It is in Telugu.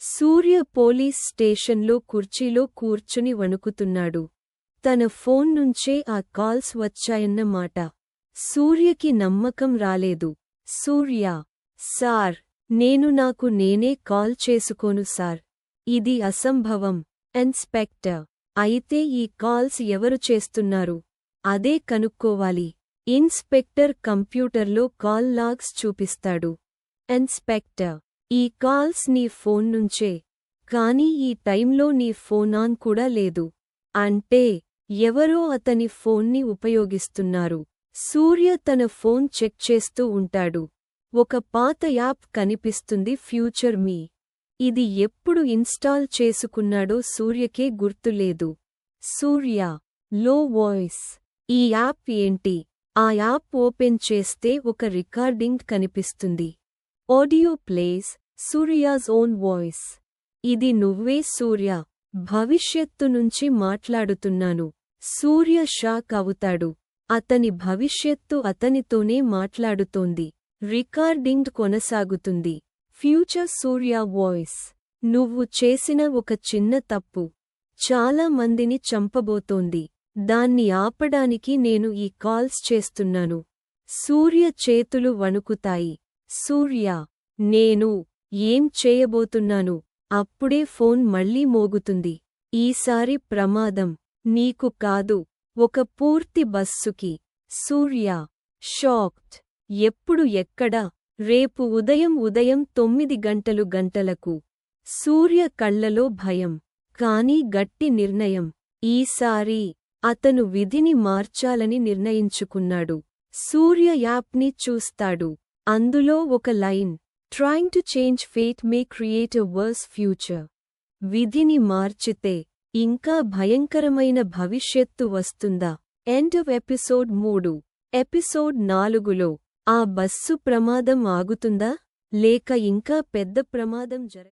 సూర్య పోలీస్ స్టేషన్లో కుర్చీలో కూర్చుని వణుకుతున్నాడు. తన ఫోన్ నుంచే ఆ కాల్స్ వచ్చాయన్న మాట సూర్యకి నమ్మకం రాలేదు. సూర్య సార్ నేను నాకు నేనే కాల్ చేసుకోను సార్. ఇది అసంభవం ఇన్స్పెక్టర్. అయితే ఈ కాల్స్ ఎవరు చేస్తున్నారు? అదే కనుక్కోవాలి. ఇన్స్పెక్టర్ కంప్యూటర్లో కాల్ లాగ్స్ చూపిస్తాడు. ఇన్స్పెక్టర్ ఈ కాల్స్ నీ ఫోన్ నుంచే. కానీ ఈ టైంలో నీ ఫోన్ ఆన్ కూడా లేదు. అంటే ఎవరో అతని ఫోన్ని ఉపయోగిస్తున్నారు. సూర్య తన ఫోన్ చెక్ చేస్తూ ఉంటాడు. ఒక పాత యాప్ కనిపిస్తుంది ఫ్యూచర్ మీ. ఇది ఎప్పుడు ఇన్స్టాల్ చేసుకున్నాడో సూర్యకే గుర్తులేదు. సూర్య లో వాయిస్. ఈ యాప్ ఏంటి? ఆ యాప్ ఓపెన్ చేస్తే ఒక రికార్డింగ్ కనిపిస్తుంది. Audio plays Surya's own voice. ఇది నువ్వే సూర్య భవిష్యత్తు నుంచి మాట్లాడుతున్నాను. సూర్య షాక్ అవుతాడు. అతని భవిష్యత్తు అతనితోనే మాట్లాడుతోంది. రికార్డింగ్ కొనసాగుతుంది. Future Surya voice. నువ్వు చేసిన ఒక చిన్న తప్పు. చాలా మందిని చంపబోతోంది. దాన్ని ఆపడానికి నేను ఈ కాల్స్ చేస్తున్నాను. సూర్య చేతులు వణుకుతాయి. సూర్య నేను ఏం చేయబోతున్నాను? అప్పుడే ఫోన్ మళ్ళీ మోగుతుంది. ఈసారి ప్రమాదం. నీకు కాదు ఒక పూర్తి బస్సుకి. సూర్య షాక్డ్. ఎప్పుడు ఎక్కడ? రేపు ఉదయం ఉదయం తొమ్మిది గంటలు గంటలకు. సూర్య కళ్ళలో భయం. కాని గట్టి నిర్ణయం. ఈసారి అతను విధిని మార్చాలని నిర్ణయించుకున్నాడు. సూర్య యాప్ని చూస్తాడు. అందులో ఒక line trying to change fate may create a worse future విధిని మార్చితే ఇంకా భయంకరమైన భవిష్యత్తు వస్తుందా? ఎండ్ ఆఫ్ ఎపిసోడ్ మూడు. ఎపిసోడ్ నాలుగులో ఆ బస్సు ప్రమాదం ఆగుతుందా? లేక ఇంకా పెద్ద ప్రమాదం జరగ